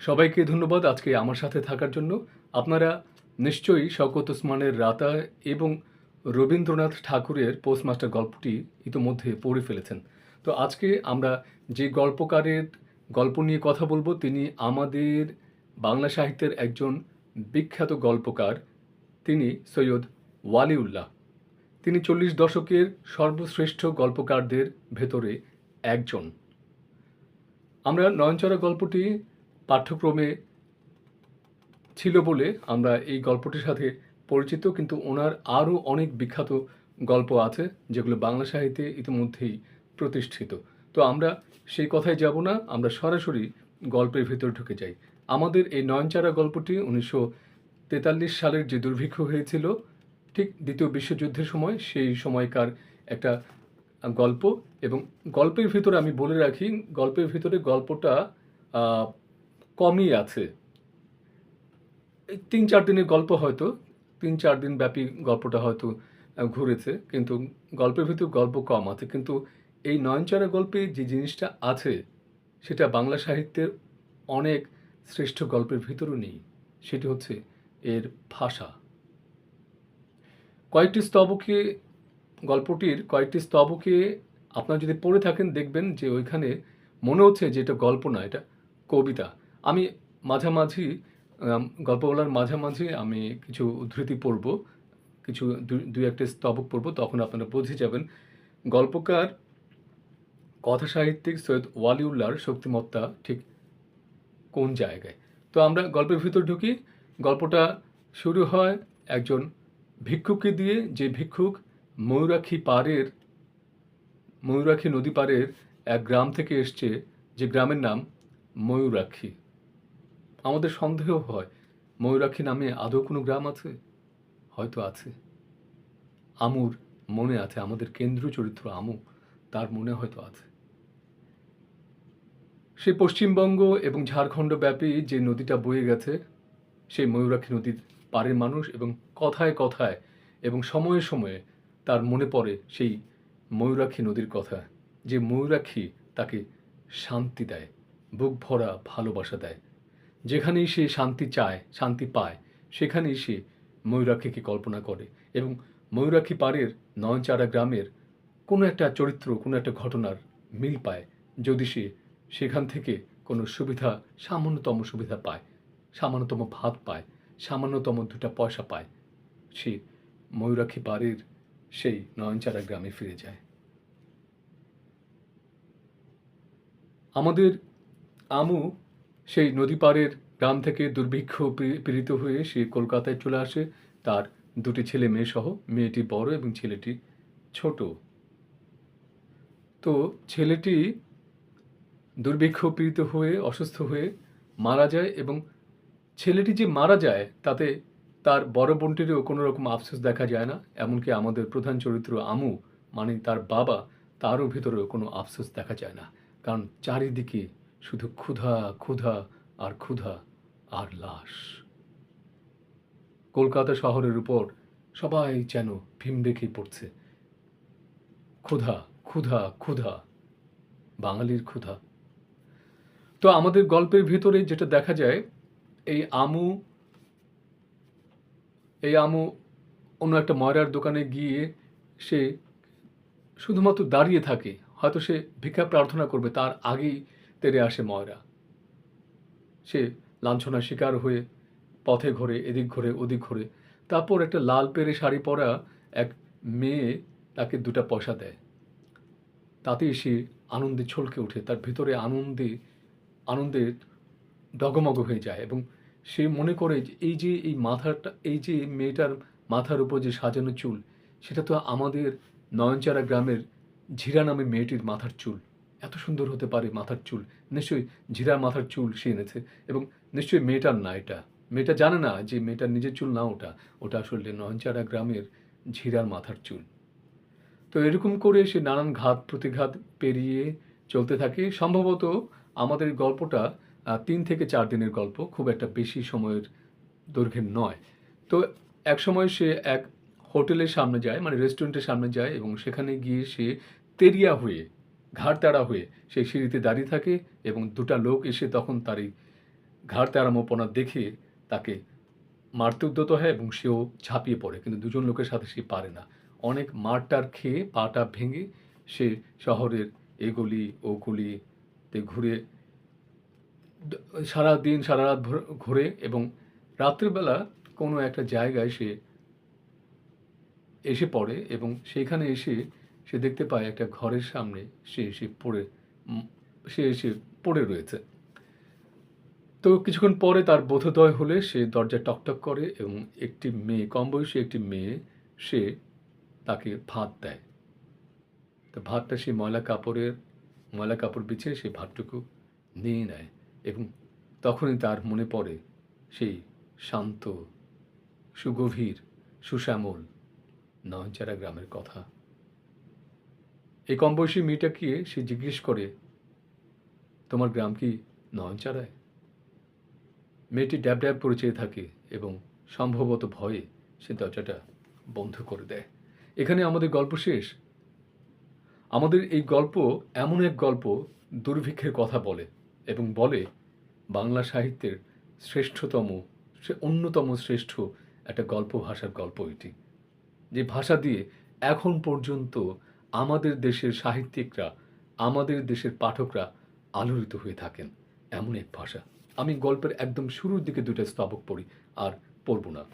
সবাইকে ধন্যবাদ আজকে আমার সাথে থাকার জন্য। আপনারা নিশ্চয়ই শওকত ওসমানের রাতা এবং রবীন্দ্রনাথ ঠাকুরের পোস্টমাস্টার গল্পটি ইতোমধ্যে পড়ে ফেলেছেন। তো আজকে আমরা যে গল্পকারের গল্প নিয়ে কথা বলব, তিনি আমাদের বাংলা সাহিত্যের একজন বিখ্যাত গল্পকার, তিনি সৈয়দ ওয়ালিউল্লাহ। তিনি চল্লিশ দশকের সর্বশ্রেষ্ঠ গল্পকারদের ভেতরে একজন। আমরা নয়নচরা গল্পটি পাঠ্যক্রমে ছিল বলে আমরা এই গল্পটির সাথে পরিচিত, কিন্তু ওনার আরও অনেক বিখ্যাত গল্প আছে, যেগুলো বাংলা সাহিত্যে ইতিমধ্যেই প্রতিষ্ঠিত। তো আমরা সেই কথায় যাব না, আমরা সরাসরি গল্পের ভিতর ঢুকে যাই। আমাদের এই নয়নচারা গল্পটি উনিশশো তেতাল্লিশ সালের যে দুর্ভিক্ষ হয়েছিল, ঠিক দ্বিতীয় বিশ্বযুদ্ধের সময়, সেই সময়কার একটা গল্প। এবং গল্পের ভিতরে আমি বলে রাখি, গল্পের ভিতরে গল্পটা কমই আছে। তিন, চার দিনের গল্প হয়তো, তিন, চার দিন ব্যাপী গল্পটা হয়তো ঘুরেছে, কিন্তু গল্পের ভিতর গল্প কম আছে। কিন্তু এই নয়নচারা গল্পে যে জিনিসটা আছে, সেটা বাংলা সাহিত্যের অনেক শ্রেষ্ঠ গল্পের ভিতরও নেই। সেটি হচ্ছে এর ভাষা। কয়েকটি স্তবকে, গল্পটির কয়েকটি স্তবকে আপনারা যদি পড়ে থাকেন, দেখবেন যে ওইখানে মনে হচ্ছে যে এটা গল্প না, এটা কবিতা। আমি মাঝামাঝি গল্প বলার মাঝামাঝি আমি কিছু উদ্ধৃতি পড়ব, কিছু দুই একটা স্তবক পড়ব, তখন আপনারা বুঝে যাবেন। গল্পকার কথা সাহিত্যিক সৈয়দ ওয়ালিউল্লাহর শক্তিমত্তা ঠিক কোন জায়গায়? তো আমরা গল্পের ভিতর ঢুকি। গল্পটা শুরু হয় একজন ভিক্ষুককে দিয়ে, যে ভিক্ষুক ময়ূরাক্ষী পাড়ের, ময়ূরাক্ষী নদী পাড়ের এক গ্রাম থেকে এসছে, যে গ্রামের নাম ময়ূরাক্ষী। আমাদের সন্দেহ হয়, ময়ূরাক্ষী নামে আদৌ কোনো গ্রাম আছে? হয়তো আছে। আমুর মনে আছে, আমাদের কেন্দ্রীয় চরিত্র আমু, তার মনে হয়তো আছে। সে পশ্চিমবঙ্গ এবং ঝাড়খণ্ড ব্যাপী যে নদীটা বয়ে গেছে, সেই ময়ূরাক্ষী নদীর পাড়ের মানুষ এবং কথায় কথায় এবং সময়ে সময়ে তার মনে পড়ে সেই ময়ূরাক্ষী নদীর কথা, যে ময়ূরাক্ষী তাকে শান্তি দেয়, বুক ভরা ভালোবাসা দেয়। যেখানেই সে শান্তি চায়, শান্তি পায়, সেখানেই সে ময়ূরাক্ষীকে কল্পনা করে এবং ময়ূরাক্ষী পাড়ের নয়নচারা গ্রামের কোনো একটা চরিত্র, কোনো একটা ঘটনার মিল পায় যদি সে সেখান থেকে কোনো সুবিধা, সামান্যতম সুবিধা পায়, সামান্যতম ভাত পায়, সামান্যতম দুটা পয়সা পায়, সে ময়ূরাক্ষী পাড়ের সেই নয়নচারা গ্রামে ফিরে যায়। আমাদের আমু সেই নদী পাড়ের গ্রাম থেকে দুর্ভিক্ষ পীড়িত হয়ে সে কলকাতায় চলে আসে। তার দুটি ছেলে মেয়ে সহ মেয়েটি বড় এবং ছেলেটি ছোট। তো ছেলেটি দুর্ভিক্ষ পীড়িত হয়ে, অসুস্থ হয়ে মারা যায় এবং ছেলেটি যে মারা যায়, তাতে তার বড় বোনটিরও কোনো রকম আফসোস দেখা যায় না। এমনকি আমাদের প্রধান চরিত্র আমু মানে তার বাবা, তারও ভিতরেও কোনো আফসোস দেখা যায় না। কারণ চারিদিকে শুধু ক্ষুধা ক্ষুধা আর ক্ষুধা আর লাশ। কলকাতা শহরের উপর সবাই যেন ভীম রেখে পড়ছে। ক্ষুধা ক্ষুধা ক্ষুধা, বাঙালির ক্ষুধা। তো আমাদের গল্পের ভিতরে যেটা দেখা যায়, এই আমু এই আমু অন্য একটা ময়রার দোকানে গিয়ে সে শুধুমাত্র দাঁড়িয়ে থাকে। হয়তো সে ভিক্ষা প্রার্থনা করবে, তার আগেই তেরে আসে ময়রা। সে লাঞ্ছনার শিকার হয়ে পথে ঘোরে, এদিক ঘোরে, ওদিক ঘোরে। তারপর একটা লাল পেরে শাড়ি পরা এক মেয়ে তাকে দুটা পয়সা দেয়। তাতেই সে আনন্দে ছলকে ওঠে। তার ভিতরে আনন্দে আনন্দে ডগমগ হয়ে যায় এবং সে মনে করে যে এই যে এই মাথাটা, এই যে মেয়েটার মাথার উপর যে সাজানো চুল, সেটা তো আমাদের নয়নচারা গ্রামের ঝিরা নামে মেয়েটির মাথার চুল। এত সুন্দর হতে পারে মাথার চুল। নিশ্চয়ই ঝিরার মাথার চুল সে এনেছে এবং নিশ্চয়ই মেয়েটার না এটা। মেয়েটা জানে না যে মেয়েটার নিজের চুল না ওটা। ওটা আসলে নয়নচারা গ্রামের ঝিরার মাথার চুল। তো এরকম করে সে নানান ঘাত প্রতিঘাত পেরিয়ে চলতে থাকে। সম্ভবত আমাদের গল্পটা তিন থেকে চার দিনের গল্প, খুব একটা বেশি সময়ের দৈর্ঘ্যের নয়। তো এক সময় সে এক হোটেলের সামনে যায় মানে রেস্টুরেন্টের সামনে যায় এবং সেখানে গিয়ে সে তেরিয়া হয়ে ঘাড় তাড়া হয়ে সেই সিঁড়িতে দাঁড়িয়ে থাকে এবং দুটা লোক এসে তখন তার এই ঘাড় তেরামোপনা দেখে তাকে মারতে উদ্যত হয় এবং সেও ঝাঁপিয়ে পড়ে। কিন্তু দুজন লোকের সাথে সে পারে না। অনেক মারটার খেয়ে পাটা ভেঙে সে শহরের এগুলি ও গুলিতে ঘুরে সারা দিন সারা রাত ঘুরে এবং রাত্রিবেলা কোনো একটা জায়গায় সে এসে পড়ে এবং সেইখানে এসে সে দেখতে পায় একটা ঘরের সামনে সে এসে পড়ে সে এসে পড়ে রয়েছে। তো কিছুক্ষণ পরে তার বোধোদয় হলে সে দরজা টকটক করে এবং একটি মেয়ে কম বয়সী একটি মেয়ে, সে তাকে ভাত দেয়। তো ভাতটা সে ময়লা কাপড়ের, ময়লা কাপড় বিছিয়ে সে ভাতটুকু নিয়ে নেয় এবং তখনই তার মনে পড়ে সেই শান্ত, সুগভীর, সুশ্যামল নয়নচারা গ্রামের কথা। এই কম বয়সী মেয়েটাকে সে জিজ্ঞেস করে, তোমার গ্রাম কি নয়নচারায় মেয়েটি ড্যাব ড্যাব করে চেয়ে থাকে এবং সম্ভবত ভয়ে সে দরজাটা বন্ধ করে দেয়। এখানে আমাদের গল্প শেষ। আমাদের এই গল্প এমন এক গল্প দুর্ভিক্ষের কথা বলে এবং বলে, বাংলা সাহিত্যের শ্রেষ্ঠতম, সে অন্যতম শ্রেষ্ঠ একটা গল্প ভাষার গল্প এটি, যে ভাষা দিয়ে এখন পর্যন্ত আমাদের দেশের সাহিত্যিকরা, আমাদের দেশের পাঠকরা আলোড়িত হয়ে থাকেন এমন এক ভাষা। আমি গল্পের একদম শুরুর দিকে দুটো স্তবক পড়ি আর পড়ব না।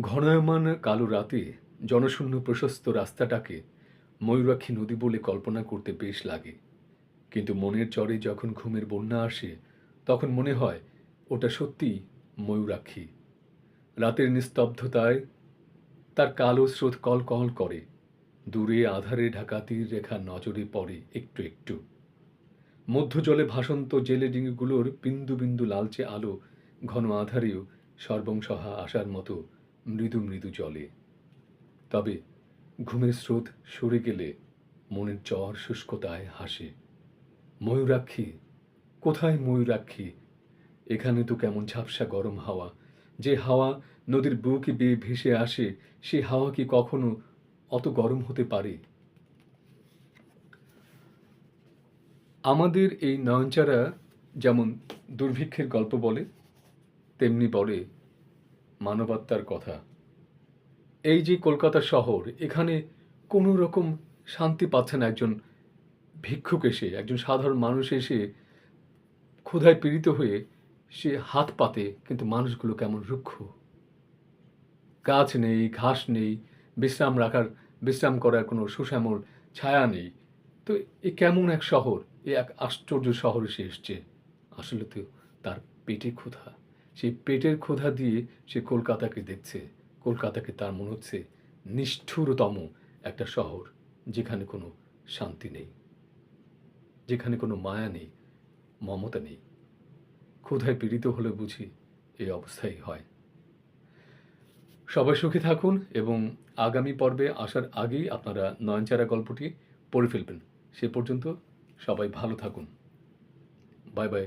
ঘনায়মান কালো রাতে জনশূন্য প্রশস্ত রাস্তাটাকে ময়ূরাক্ষী নদী বলে কল্পনা করতে বেশ লাগে। কিন্তু মনের চরে যখন ঘুমের বন্যা আসে, তখন মনে হয় ওটা সত্যিই ময়ূরাক্ষী। রাতের নিস্তব্ধতায় তার কালো স্রোত কলকল করে। দূরে আধারে ঢাকা তীর রেখা নজরে পড়ে একটু একটু। মধ্য জলে ভাসন্ত জেলে ডিঙিগুলোর বিন্দু বিন্দু লালচে আলো ঘন আধারেও সর্বংসহা আসার মতো মৃদু মৃদু জলে। তবে ঘুমের স্রোত সরে গেলে মনের জ্বর শুষ্কতায় হাসে। ময়ূরাক্ষী, কোথায় ময়ূরাক্ষী? এখানে তো কেমন ঝাপসা গরম হাওয়া। যে হাওয়া নদীর বুকে বেয়ে ভেসে আসে, সে হাওয়া কি কখনো অত গরম হতে পারে? আমাদের এই নয়নচারা যেমন দুর্ভিক্ষের গল্প বলে, তেমনি বলে মানবাত্মার কথা। এই যে কলকাতা শহর, এখানে কোনো রকম শান্তি পাচ্ছে না একজন ভিক্ষুক এসে, একজন সাধারণ মানুষ এসে ক্ষুধায় পীড়িত হয়ে সে হাত পাতে, কিন্তু মানুষগুলো কেমন রুক্ষ। গাছ নেই, ঘাস নেই, বিশ্রাম রাখার, বিশ্রাম করার কোনো সুশ্যামল ছায়া নেই। তো এ কেমন এক শহর? এ এক আশ্চর্য শহরে সে এসছে। আসলে তো তার পেটে ক্ষুধা। সেই পেটের ক্ষুধা দিয়ে সে কলকাতাকে দেখছে। কলকাতাকে তার মনে হচ্ছে নিষ্ঠুরতম একটা শহর, যেখানে কোনো শান্তি নেই, যেখানে কোনো মায়া নেই, মমতা নেই। ক্ষুধায় পীড়িত হলে বুঝি এই অবস্থাই হয়। সবাই সুখী থাকুন এবং আগামী পর্বে আসার আগেই আপনারা নয়নচারা গল্পটি পড়ে ফেলবেন। সে পর্যন্ত সবাই ভালো থাকুন। Bye bye.